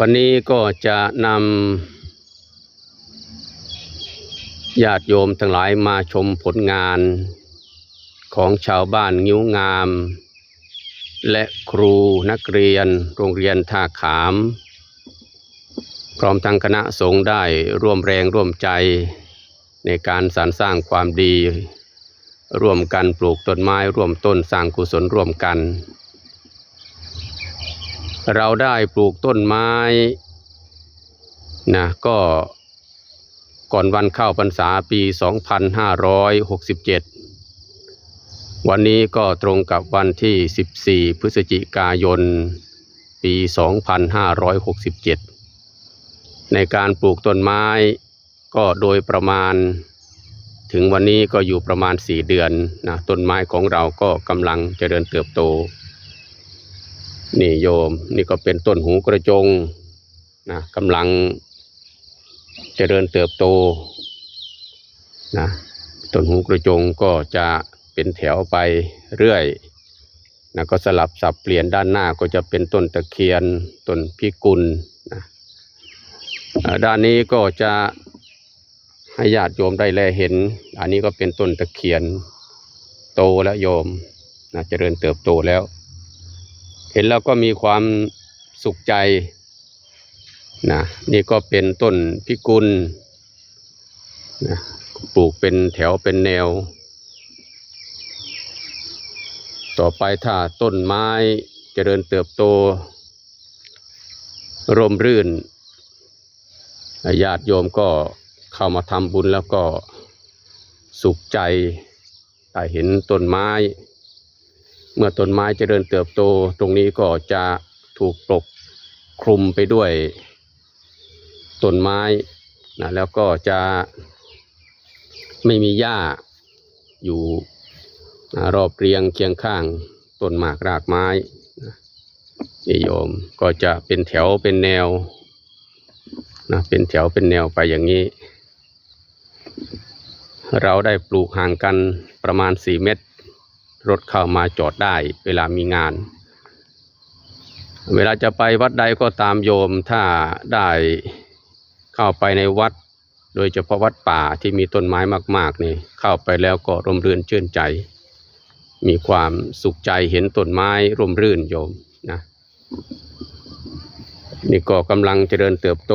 วันนี้ก็จะนำญาติโยมทั้งหลายมาชมผลงานของชาวบ้านงิ้วงาม และครูนักเรียนโรงเรียนท่าขาม พร้อมทั้งคณะสงฆ์ได้ร่วมแรงร่วมใจในการสรรสร้างความดี ร่วมกันปลูกต้นไม้ร่วมต้นสร้างกุศลร่วมกัน เราได้ปลูกต้นไม้นะก็ก่อนวันเข้าพรรษาปี 2567 วันนี้ก็ตรงกับวันที่ 14 พฤศจิกายน ปี 2567 ในการปลูกต้นไม้ก็โดยประมาณ ถึงวันนี้ก็อยู่ประมาณ 4 เดือนนะต้นไม้ของเราก็กำลังจเจริญเติบโต นี่โยมนี่ก็เป็นต้นหูกระจงนะกำลังเจริญเติบโตนะต้นหูกระจงก็จะเป็นแถวไปเรื่อยนะก็สลับสับเปลี่ยนด้านหน้าก็จะเป็นต้นตะเคียนต้นพิกุลนะด้านนี้ก็จะให้ญาติโยมได้แลเห็น อันนี้ก็เป็นต้นตะเคียนโตแล้วโยมนะเจริญเติบโตแล้ว เห็นแล้วก็มีความสุขใจนะนี่ก็เป็นต้นพิกุลนะปลูกเป็นแถวเป็นแนว ต่อไปถ้าต้นไม้เจริญเติบโต ร่มรื่นญาติโยมก็เข้ามาทำบุญแล้วก็สุขใจได้เห็นต้นไม้ เมื่อต้นไม้เจริญเติบโตตรงนี้ก็จะถูกปกคลุมไปด้วยต้นไม้นะแล้วก็จะไม่มีหญ้าอยู่รอบเรียงเคียงข้างต้นหมากรากไม้นะนิยมก็จะเป็นแถวเป็นแนวนะเป็นแถวเป็นแนวไปอย่างนี้ เราได้ปลูกห่างกันประมาณ 4 เมตร รถเข้ามาจอดได้เวลามีงาน เวลาจะไปวัดใดก็ตามโยมถ้าได้เข้าไปในวัด โดยเฉพาะวัดป่าที่มีต้นไม้มาก ๆ นี่เข้าไปแล้วก็ร่มรื่นชื่นใจ มีความสุขใจเห็นต้นไม้ร่มรื่นโยมนะนี่ก็กำลังเจริญเติบโต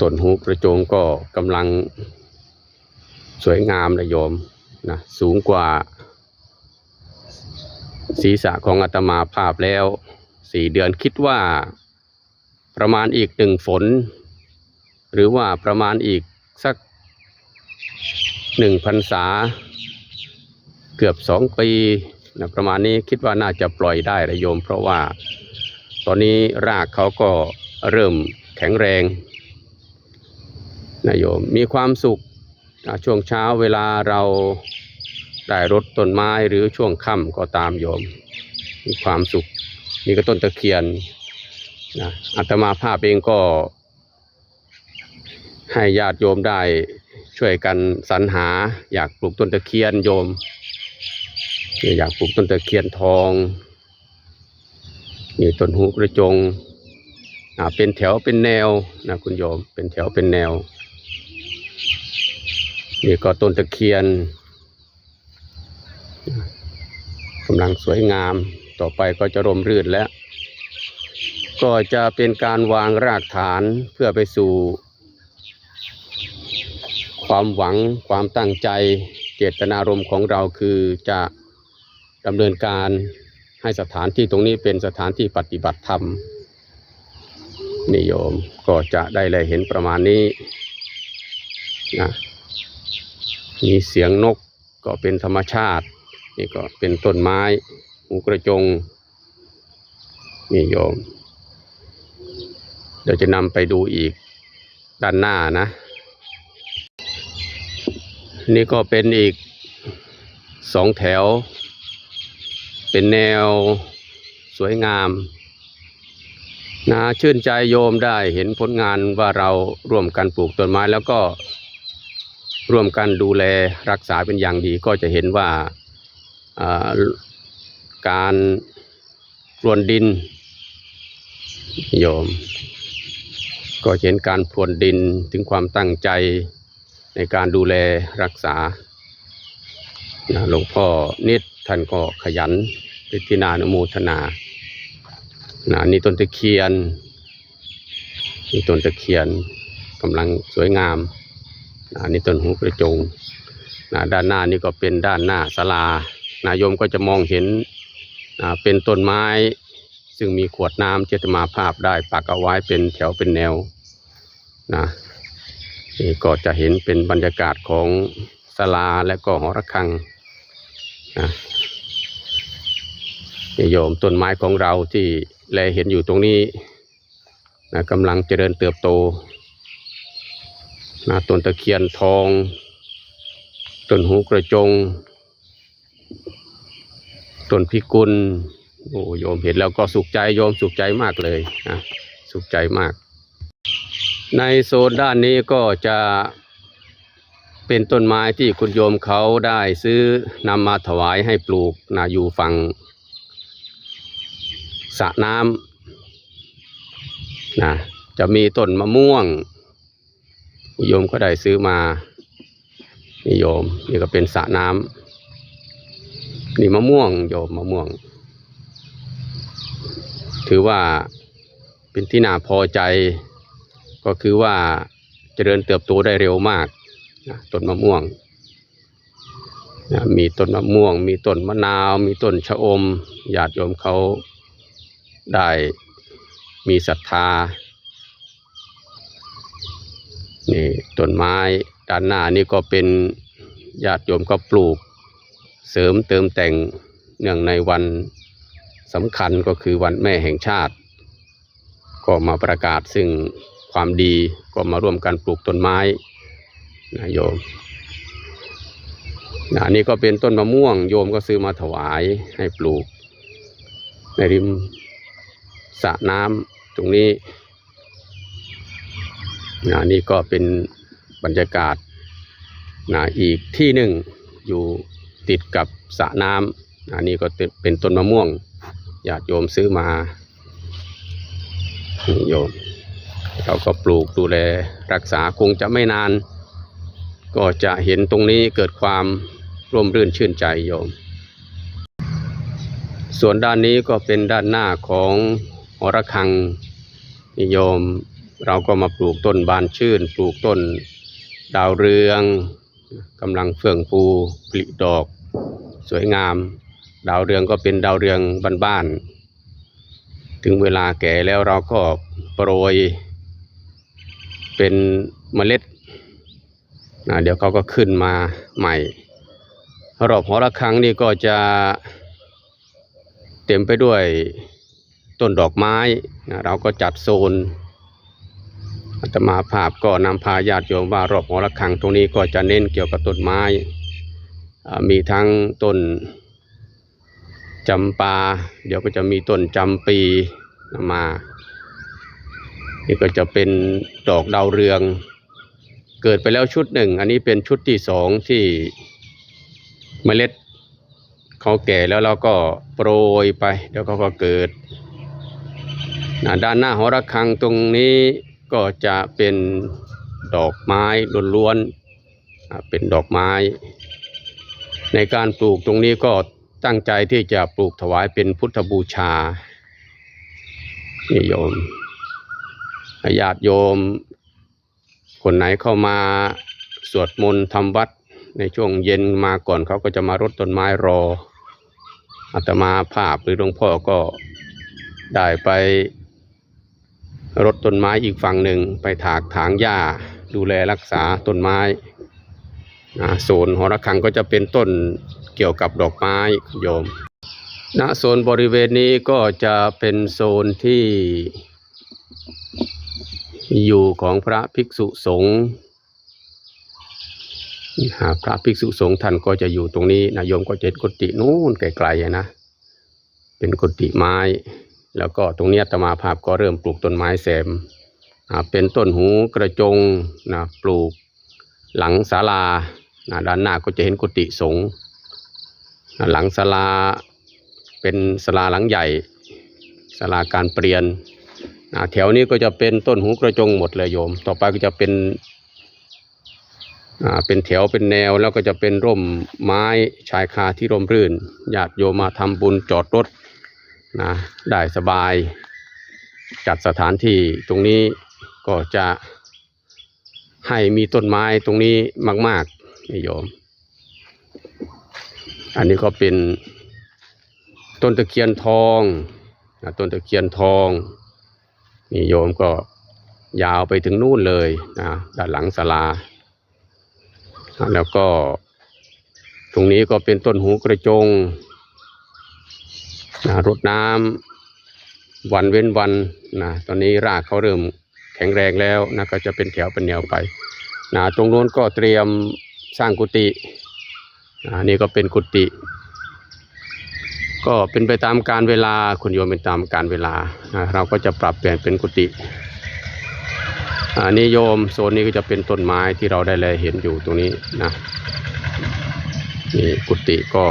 ต้นหูกระโจงก็กำลัง สวยงามนะโยมนะสูงกว่า ศีรษะของอาตมาภาพแล้วสี่เดือนคิดว่าประมาณอีกหนึ่งฝน หรือว่าประมาณอีกสักหนึ่งพรรษา เกือบสองปีนะประมาณนี้คิดว่าน่าจะปล่อยได้นะโยม เพราะว่าตอนนี้รากเขาก็เริ่มแข็งแรงนะโยมมีความสุข ช่วงเช้าเวลาเราได้รดต้นไม้หรือช่วงค่ำก็ตามโยม มีความสุขนี่ก็ต้นตะเคียนนะอาตมาภาพเองก็ ให้ญาติโยมได้ช่วยกันสรรหา อยากปลูกต้นตะเคียนโยม อยากปลูกต้นตะเคียนทองนี่ต้นหูกระจงเป็นแถวเป็นแนวนะคุณโยมเป็นแถวเป็นแนว นี่ก็ต้นตะเคียนกำลังสวยงาม ต่อไปก็จะร่มรื่นแล้ว ก็จะเป็นการวางรากฐานเพื่อไปสู่ ความหวังความตั้งใจเจตนารมณ์ของเราคือจะดำเนินการให้สถานที่ตรงนี้เป็นสถานที่ปฏิบัติธรรมนิยมก็จะได้เลยเห็นประมาณนี้นะ มีเสียงนกก็เป็นธรรมชาติ นี่ก็เป็นต้นไม้หูกระจง นี่โยม เดี๋ยวจะนำไปดูอีกด้านหน้านะ นี่ก็เป็นอีกสองแถว เป็นแนวสวยงามนะชื่นใจโยมได้เห็นผลงานว่าเราร่วมกันปลูกต้นไม้แล้วก็ ร่วมกันดูแลรักษาเป็นอย่างดีก็จะเห็นว่าการพรวนดินโยม ก็เห็นการพรวนดินถึงความตั้งใจในการดูแลรักษาหลวงพ่อนิดท่านก็ขยันเป็นที่นานุโมทนานะนี่ต้นตะเคียนนี่ต้นตะเคียนกำลังสวยงาม นะนี่ต้นหูกระจงนะด้านหน้านี่ก็เป็นด้านหน้าศาลานะโยมก็จะมองเห็นนะเป็นต้นไม้ ซึ่งมีขวดน้ำเจตมาภาพได้ปักเอาไว้เป็นแถวเป็นแนวนะนี่ก็จะเห็นเป็นบรรยากาศของศาลาและก็หอระฆังนะนโยมต้นไม้ของเราที่แลเห็นอยู่ตรงนี้นะกำลังเจริญเติบโต นะต้นตะเคียนทองต้นหูกระจงต้นพิกุลโอ้โยมเห็นแล้วก็สุขใจโยมสุขใจมากเลยนะสุขใจมาก ในโซนด้านนี้ก็จะเป็นต้นไม้ที่คุณโยมเขาได้ซื้อนำมาถวายให้ปลูกนะอยู่ฝั่งสระน้ำนะจะมีต้นมะม่วง โยมก็ได้ซื้อมานี่โยม นี่ก็เป็นสระน้ำนี่มะม่วงโยมมะม่วง ถือว่าเป็นที่น่าพอใจ ก็คือว่าเจริญเติบโตได้เร็วมากนะต้นมะม่วงนะมีต้นมะม่วง มีต้นมะนาว มีต้นชะอมญาติโยมเขาได้มีศรัทธา นี่ต้นไม้ด้านหน้านี่ก็เป็นญาติโยมก็ปลูก เสริมเติมแต่งเนื่องในวันสำคัญก็คือวันแม่แห่งชาติ ก็มาประกาศซึ่งความดีก็มาร่วมกันปลูกต้นไม้นะโยมนะอันนี้ก็เป็นต้นมะม่วง โยมก็ซื้อมาถวายให้ปลูก ในริมสระน้ำตรงนี้ นะนี่ก็เป็นบรรยากาศนะอีกที่หนึ่งอยู่ติดกับสระน้ำอันนี้ก็เป็นต้นมะม่วงญาติโยมซื้อมาโยมเราก็ปลูกดูแลรักษาคงจะไม่นาน ก็จะเห็นตรงนี้เกิดความร่มรื่นชื่นใจโยม ส่วนด้านนี้ก็เป็นด้านหน้าของหอระฆังนิยม เราก็มาปลูกต้นบานชื่น ปลูกต้นดาวเรืองกำลังเฟื่องฟูผลิดอก สวยงาม ดาวเรืองก็เป็นดาวเรืองบ้านๆถึงเวลาแก่แล้วเราก็โปรย เป็นเมล็ดเดี๋ยวเขาก็ขึ้นมาใหม่รอบหอระฆังนี่ก็จะเต็มไปด้วยต้นดอกไม้ เราก็จัดโซน อาตมาภาพก็นำพาญาติโยมว่ารอบหอระฆังตรงนี้ก็จะเน้นเกี่ยวกับต้นไม้ มีทั้งต้นจำปา เดี๋ยวก็จะมีต้นจำปีมา นี่ก็จะเป็นดอกดาวเรือง เกิดไปแล้วชุดหนึ่ง อันนี้เป็นชุดที่สองที่เมล็ดเขาแก่แล้วเราก็โปรยไป เดี๋ยวเขาก็เกิด ด้านหน้าหอระฆังตรงนี้ ก็จะเป็นดอกไม้ล้วนๆเป็นดอกไม้ ในการปลูกตรงนี้ก็ตั้งใจที่จะปลูกถวายเป็นพุทธบูชานี่โยมญาติโยม คนไหนเข้ามาสวดมนต์ทำวัดในช่วงเย็นมาก่อนเขาก็จะมารดต้นไม้รออาตมาภาพหรือหลวงพ่อก็ได้ไป รดต้นไม้อีกฝั่งหนึ่งไปถากถางหญ้า ดูแลรักษาต้นไม้นะโซนหอระฆังก็จะเป็นต้นเกี่ยวกับดอกไม้โยมณโซนบริเวณนี้ก็จะเป็นโซนที่อยู่ของพระภิกษุสงฆ์พระภิกษุสงฆ์ท่านก็จะอยู่ตรงนี้นะโยมก็จะเห็นกุฏินู้นไกลๆนะ เป็นกุฏิไม้ แล้วก็ตรงนี้อาตมาภาพก็เริ่มปลูกต้นไม้แซมเป็นต้นหูกระจงนะปลูกหลังศาลานะด้านหน้าก็จะเห็นกุฏิสงฆ์หลังศาลาเป็นศาลาหลังใหญ่ศาลาการเปลี่ยนนะแถวนี้ก็จะเป็นต้นหูกระจงหมดเลยโยม ต่อไปก็จะเป็นเป็นแถวเป็นแนวแล้วก็จะเป็นร่มไม้ชายคาที่ร่มรื่นญาติโยมมาทำบุญจอดรถ นะได้สบาย จัดสถานที่ตรงนี้ก็จะให้มีต้นไม้ตรงนี้มากๆนี่โยม อันนี้ก็เป็นต้นตะเคียนทองนะต้นตะเคียนทองนี่โยมก็ยาวไปถึงนู่นเลยนะด้านหลังศาลา แล้วก็ตรงนี้ก็เป็นต้นหูกระจง นะรดน้ำวันเว้นวันนะตอนนี้รากเขาเริ่มแข็งแรงแล้วนะก็จะเป็นแถวเป็นแนวไปนะตรงโน้นก็เตรียมสร้างกุฏินะนี่ก็เป็นกุฏิก็เป็นไปตามการเวลาคุณโยมเป็นตามการเวลานะเราก็จะปรับเปลี่ยนเป็นกุฏิอันนี้โยมโซนนี้ก็จะเป็นต้นไม้ที่เราได้เลยเห็นอยู่ตรงนี้นะนี่กุฏิก็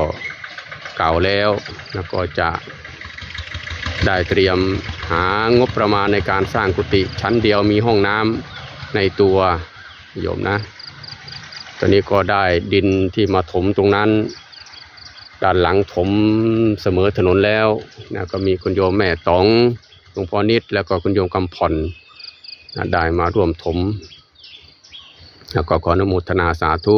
เก่าแล้วแล้วก็จะได้เตรียมหางบประมาณในการสร้างกุฏิชั้นเดียวมีห้องน้ำในตัวโยมนะ ตอนนี้ก็ได้ดินที่มาถมตรงนั้น ด้านหลังถมเสมอถนนแล้วนะก็มีคุณโยมแม่ตองหลวงพ่อนิดแล้วก็คุณโยมกำผ่อนนะได้มาร่วมถม แล้วก็ขออนุโมทนาสาธุ